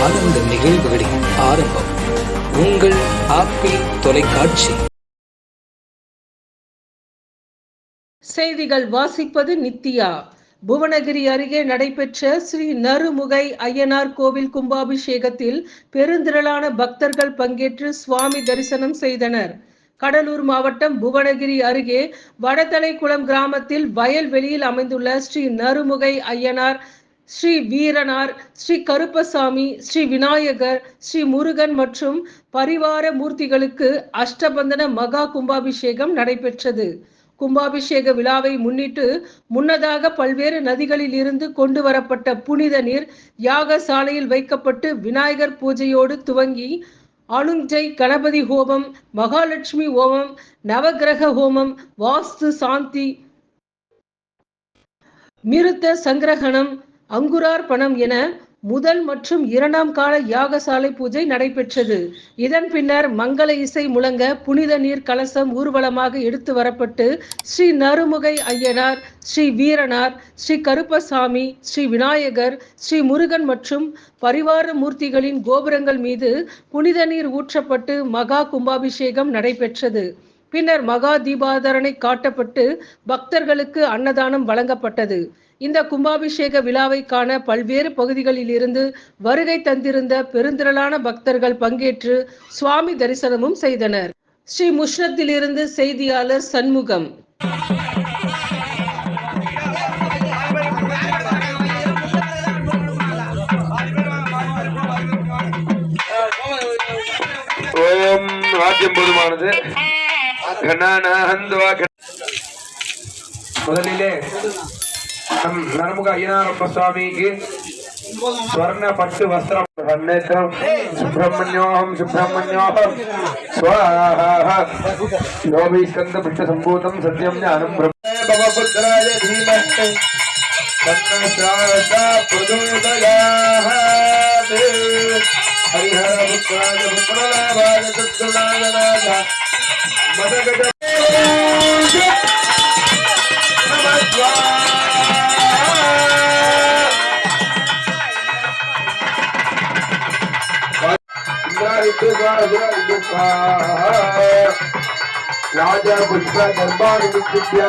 ஆனந்த நிகழ்வுகளின் ஆரம்பம். உங்கள் ஆப்பிள் தொலைக்காட்சி. செய்திகள் வாசிப்பது நித்யா. புவனகிரி அருகே நடைபெற்ற ஸ்ரீ நறுமுகை ஐயனார் கோவில் கும்பாபிஷேகத்தில் பெருந்திரளான பக்தர்கள் பங்கேற்று சுவாமி தரிசனம் செய்தனர். கடலூர் மாவட்டம் புவனகிரி அருகே வடதலைக்குளம் கிராமத்தில் வயல்வெளியில் அமைந்துள்ள ஸ்ரீ நறுமுகை ஐயனார் ஸ்ரீ வீரனார் ஸ்ரீ கருப்பசாமி ஸ்ரீ விநாயகர் ஸ்ரீ முருகன் மற்றும் பரிவார மூர்த்திகளுக்கு அஷ்டபந்தன மகா கும்பாபிஷேகம் நடைபெற்றது. கும்பாபிஷேக விழாவை முன்னிட்டு முன்னதாக பல்வேறு நதிகளில் இருந்து கொண்டு வரப்பட்ட புனித நீர் யாகசாலையில் வைக்கப்பட்டு விநாயகர் பூஜையோடு துவங்கி அனுஞ்சை கணபதி ஹோமம் மகாலட்சுமி ஹோமம் நவக்கிரக ஹோமம் வாஸ்து சாந்தி மிருத்த சங்கிரகணம் அங்குரார் பணம் என முதல் மற்றும் இரண்டாம் கால யாகசாலை பூஜை நடைபெற்றது. இதன் பின்னர் மங்கள இசை முழங்க புனித நீர் கலசம் ஊர்வலமாக எடுத்து வரப்பட்டு ஸ்ரீ நறுமுகை ஐயனார் ஸ்ரீ வீரனார் ஸ்ரீ கருப்பசாமி ஸ்ரீ விநாயகர் ஸ்ரீ முருகன் மற்றும் பரிவார மூர்த்திகளின் கோபுரங்கள் மீது புனித நீர் ஊற்றப்பட்டு மகா கும்பாபிஷேகம் நடைபெற்றது. பின்னர் மகா தீபாதரனை காட்டப்பட்டு பக்தர்களுக்கு அன்னதானம் வழங்கப்பட்டது. இந்த கும்பாபிஷேக விழாவை காண பல்வேறு பகுதிகளில் இருந்து வருகை தந்திருந்த பெருந்திரளான பக்தர்கள் பங்கேற்று சுவாமி தரிசனமும் செய்தனர். ஸ்ரீ முஷ்ரத்திலிருந்து செய்தியாளர் சண்முகம். ஓம் வாக்கியம் போதுமானது. கண்ணானந்தவா கண்- ನಮ್ ನಮಗ ಅಯ್ಯನಾರಪ್ಪ ಸ್ವಾಮಿಗೆ ಸ್ವರ್ಣ ಪಟ್ಟು ವಸ್ತ್ರ ಅನ್ನೇತು ಸುಬ್ರಹ್ಮಣ್ಯೋಹಂ ಸುಬ್ರಹ್ಮಣ್ಯೋಹಂ ಸ್ವಾಹ ಯೋಮಿ ಸ್ಕಂದ ಪುಷ್ಟ ಸಂಭೂತಂ ಸತ್ಯಂ ಜ್ಞಾನಂ ಬ್ರಹ್ಮ ಭವಪುತ್ರಾಯ ಧೀಮಹಿ ತನ್ನ ಶ್ರಾದ್ಧ ಪ್ರಚೋದಯಾಹಿ ಹರಿಹರ ಪುತ್ರಾಯ ಪುತ್ರಲಾಭಾಯ ಚತುರ್ನಾಗನಾಥ ಮದಗಜ ராஜா புஷ்ப தர்பார் வித்யா